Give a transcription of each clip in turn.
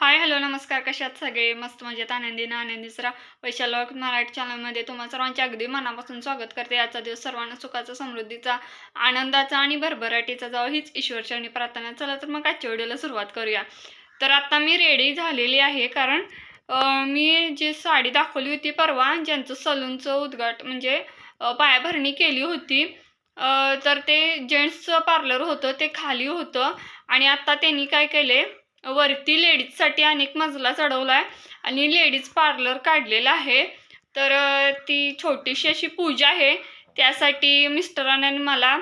Hi hello नमस्कार कशात सगळे? मस्त मजेत आनंदी ना आनंदी सरा. वैशालक मराठी चॅनलमध्ये तुम्हा सर्वांचे अगदी मनापासून स्वागत करते. आजचा दिवस सर्वांना सुखाचा समृद्धीचा आनंदाचा आणि भरभराटीचा जावं हीच ईश्वरचरणी प्रार्थना. चला तर मग आजच्या व्हिडिओला सुरुवात करूया. तर आता मी रेडी झालेली आहे कारण मी जी साडी दाखवली होती परवा ज्यांचं सलूनचं उद्घाट म्हणजे पायाभरणी केली होती तर ते जेंट्सचं पार्लर होतं ते खाली होतं. आणि आत्ता त्यांनी काय केले वरती लेडीजसाठी अनेक मजला चढवला आहे आणि लेडीज पार्लर काढलेलं आहे. तर ती छोटीशी अशी पूजा आहे. त्यासाठी मिस्टरांनी मला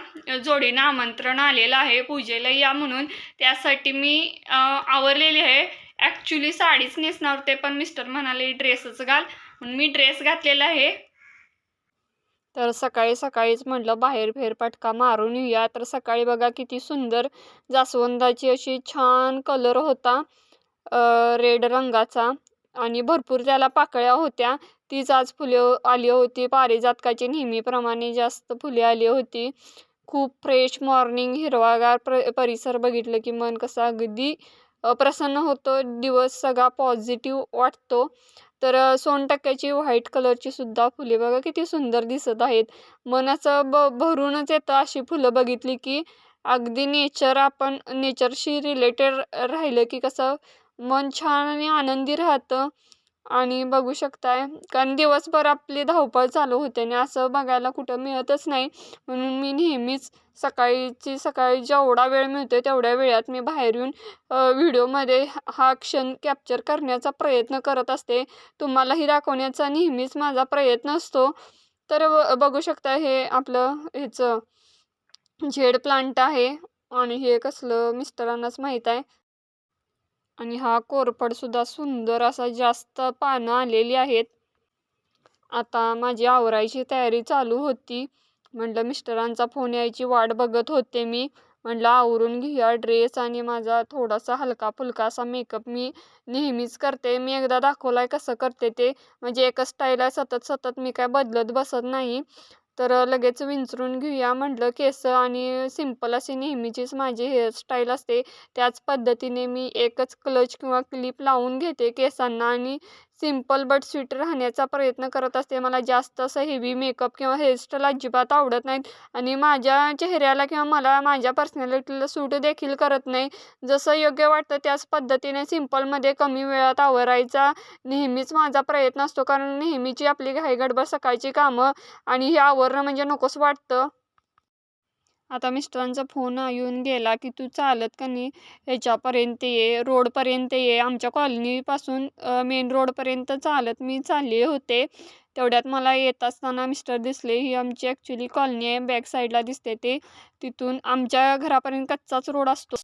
जोडीनं आमंत्रण आलेलं आहे पूजेला या म्हणून. त्यासाठी मी आवरलेली आहे. ॲक्च्युली साडीच नेसणार होते पण मिस्टर म्हणाले ड्रेसच घाल. म्हणून मी ड्रेस घातलेला आहे. तर सकाळी सकाळीच म्हटलं बाहेर फेरफटका मारून येऊया. तर सकाळी बघा किती सुंदर जास्वंदाची अशी छान कलर होता रेड रंगाचा आणि भरपूर त्याला पाकळ्या होत्या. तीच आज फुले आली होती पारिजातकाची नेहमीप्रमाणे जास्त फुले आली होती. खूप फ्रेश मॉर्निंग हिरवागार प्र परिसर बघितलं की मन कसं अगदी प्रसन्न होतं. दिवस सगळा पॉझिटिव्ह वाटतो. तर सोनटक्क्याची व्हाईट कलरची सुद्धा फुले बघा किती सुंदर दिसत आहेत. मनाचं ब भरूनच येतं अशी फुलं बघितली की अगदी नेचर आपण नेचरशी रिलेटेड राहिलं की कसं मन छान आणि आनंदी राहतं. आणि बघू शकताय. कारण दिवसभर आपली धावपळ चालू होते आणि असं बघायला कुठं मिळतच नाही. म्हणून मी नेहमीच सकाळीची सकाळी जेवढा वेळ मिळतो तेवढ्या वेळात मी बाहेर येऊन व्हिडिओमध्ये हा क्षण कॅप्चर करण्याचा प्रयत्न करत असते. तुम्हालाही दाखवण्याचा नेहमीच माझा प्रयत्न असतो. तर ब- बघू शकता हे आपलं ह्याचं झेड प्लांट आहे. आणि हे कसलं मिस्टरांनाच माहीत आहे. आणि हा कोरफडसुद्धा सुंदर असा जास्त पानं आलेली आहेत. आता माझी आवरायची तयारी चालू होती. म्हटलं मिस्टरांचा फोन यायची वाट बघत होते मी. म्हटलं आवरून घेऊया ड्रेस आणि माझा थोडासा हलका फुलका असा मेकअप मी नेहमीच करते. मी एकदा दाखवला आहे कसं करते ते. म्हणजे एकच स्टाईल आहे सतत सतत मी काय बदलत बसत नाही. तर लगेच विंचरून घेऊया म्हटलं केस आणि सिंपल अशी नेहमीचीच माझी हेअरस्टाईल असते. त्याच पद्धतीने मी एकच क्लच किंवा क्लिप लावून घेते केसांना आणि सिंपल बट स्वीट राहण्याचा प्रयत्न करत असते. मला जास्त असं हेवी मेकअप किंवा हेअरस्टाईल अजिबात आवडत नाहीत. आणि माझ्या चेहऱ्याला किंवा मला माझ्या पर्सनॅलिटीला सूट देखील करत नाही. जसं योग्य वाटतं त्याच पद्धतीने सिम्पलमध्ये कमी वेळात आवरायचा नेहमीच माझा प्रयत्न असतो. कारण नेहमीची आपली घाईगडबड सकाळची कामं आणि हे आवरणं म्हणजे नकोच वाटतं. आता मिस्टरांचा फोन येऊन गेला की तू चालत का नाही? ह्याच्यापर्यंत ये रोडपर्यंत ये. आमच्या कॉलनीपासून मेन रोडपर्यंत चालत मी चालले होते. तेवढ्यात मला येत असताना मिस्टर दिसले. ही आमची ॲक्च्युली कॉलनी आहे. बॅक साईडला दिसते ते. तिथून आमच्या घरापर्यंत कच्चाच रोड असतो.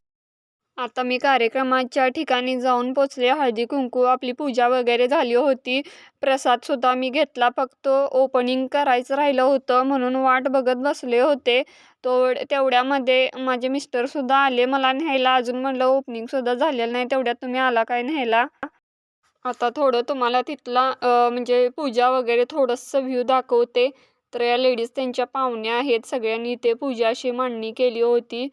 आता मी कार्यक्रमाच्या ठिकाणी जाऊन पोचले. हळदी कुंकू आपली पूजा वगैरे झाली होती. प्रसादसुद्धा मी घेतला. फक्त ओपनिंग करायचं राहिलं होतं म्हणून वाट बघत बसले होते. तोड तेवढ्यामध्ये माझे मिस्टरसुद्धा आले. मला न्यायला अजून म्हणलं ओपनिंगसुद्धा झालेलं नाही. तेवढ्यात तुम्ही आला काय न्यायला? आता थोडं तुम्हाला तिथला म्हणजे पूजा वगैरे थोडंसं व्ह्यू दाखवते. तर या लेडीज त्यांच्या पाहुण्या आहेत. सगळ्यांनी इथे पूजा अशी मांडणी केली होती.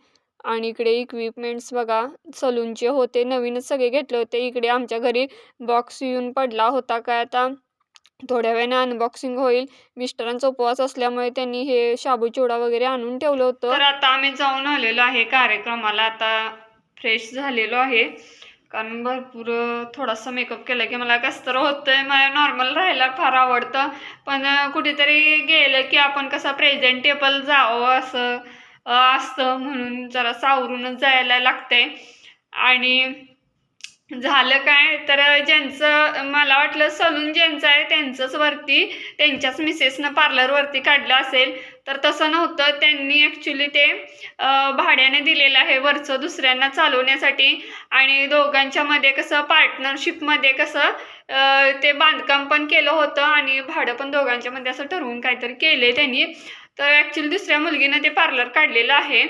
आणि इकडे इक्विपमेंट्स बघा सलूनचे होते. नवीनच सगळे घेतले होते. इकडे आमच्या घरी बॉक्स येऊन पडला होता काय आता? थोड्या वेळाने अनबॉक्सिंग होईल. मिस्टरांचा उपवास असल्यामुळे त्यांनी हे शाबू चिवडा वगैरे आणून ठेवलं होतं. तर आता आम्ही जाऊन आलेलो आहे कार्यक्रमाला. आता फ्रेश झालेलो आहे. कारण भरपूर थोडासा मेकअप केला की मला कसं तर होतंय. मला नॉर्मल राहायला फार आवडतं. पण कुठेतरी गेलं की आपण कसं प्रेझेंटेबल जावं असं असतं म्हणून जरा सावरूनच जायला लागतंय. आणि झालं काय? तर ज्यांचं मला वाटलं सलून ज्यांचं आहे त्यांचंच वरती त्यांच्याच मिसेसनं पार्लरवरती काढलं असेल. तर तसं नव्हतं. त्यांनी ॲक्च्युली ते भाड्याने दिलेलं आहे वरचं दुसऱ्यांना चालवण्यासाठी. आणि दोघांच्यामध्ये कसं पार्टनरशिपमध्ये कसं ते बांधकाम पण केलं होतं आणि भाडं पण दोघांच्यामध्ये असं ठरवून काहीतरी केलं आहे त्यांनी. तर ॲक्च्युली दुसऱ्या मुलगीनं ते पार्लर काढलेलं आहे.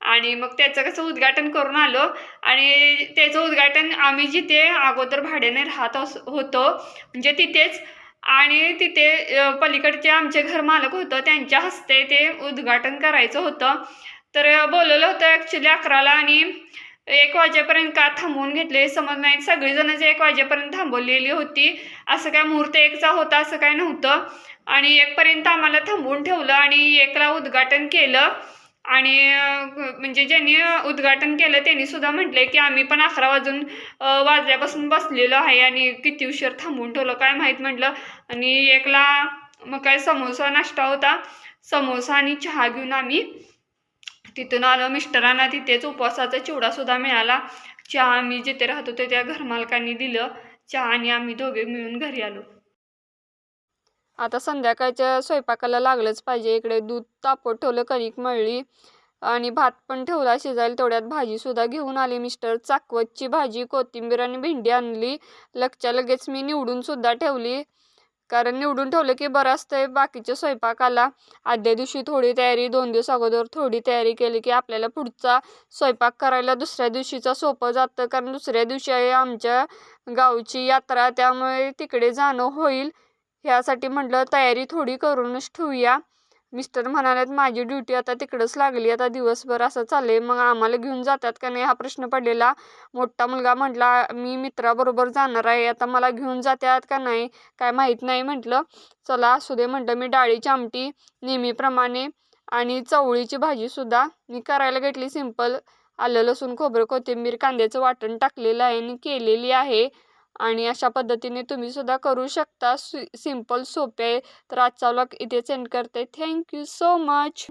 आणि मग त्याचं कसं उद्घाटन करून आलो. आणि त्याचं उद्घाटन आम्ही जिथे अगोदर भाड्याने राहत अस होतो. म्हणजे तिथेच. आणि तिथे पलीकडचे आमचे घर मालक होतं. त्यांच्या हस्ते ते उद्घाटन करायचं होतं. तर बोलवलं होतं ॲक्च्युली अकराला आणि एक वाजेपर्यंत का थांबवून घेतले? समज नाही जे एक वाजेपर्यंत थांबवलेली होती. असं काय मुहूर्त एकचा होता असं काय नव्हतं. आणि एकपर्यंत आम्हाला थांबवून ठेवलं आणि एकला उद्घाटन केलं. आणि म्हणजे ज्यांनी उद्घाटन केलं त्यांनी सुद्धा म्हटले की आम्ही पण अकरा वाजून वाजल्यापासून बसलेलो आहे आणि किती उशीर थांबून ठेवलं काय माहीत म्हटलं. आणि एकला मग काय समोसा नाश्ता होता. समोसा आणि चहा घेऊन आम्ही तिथून आलो. मिस्टरांना तिथेच उपवासाचा चिवडासुद्धा मिळाला. चहा आम्ही जिथे राहत होते त्या घरमालकांनी दिलं. चहा आणि आम्ही दोघे मिळून घरी आलो. आता संध्याकाळच्या स्वयंपाकाला लागलंच पाहिजे. इकडे दूध तापत ठेवलं कणिक मळली आणि भात पण ठेवला. शिजायला तेवढ्यात भाजीसुद्धा घेऊन आली. मिस्टर चाकवतची भाजी कोथिंबीर आणि भेंडी आणली. लगच्या लगेच मी निवडूनसुद्धा ठेवली. कारण निवडून ठेवलं की बरं असतंय बाकीच्या स्वयंपाकाला. आदल्या दिवशी थोडी तयारी दोन दिवस अगोदर थोडी तयारी केली की आपल्याला पुढचा स्वयंपाक करायला दुसऱ्या दिवशीचा सोपं जातं. कारण दुसऱ्या दिवशी आहे आमच्या गावची यात्रा त्यामुळे तिकडे जाणं होईल. ह्यासाठी म्हटलं तयारी थोडी करूनच ठेवूया. मिस्टर म्हणाल्यात माझी ड्युटी आता तिकडंच लागली आता दिवसभर असं चालले मग आम्हाला घेऊन जातात का नाही हा प्रश्न पडलेला. मोठा मुलगा म्हटला मी मित्राबरोबर जाणार आहे. आता मला घेऊन जातात का नाही काय माहीत नाही म्हटलं. चला असू दे म्हटलं. मी डाळीची आमटी नेहमीप्रमाणे आणि चवळीची भाजीसुद्धा मी करायला घेतली. सिंपल आलं लसूण खोबरं कोथिंबीर कांद्याचं वाटण टाकलेलं आहे आणि केलेली आहे. आणि अशा पद्धतीने तुम्ही सुद्धा करू शकता. सिंपल सोपे. आहे तर आजचा व्लॉग इथे सेंड करते. Thank you so much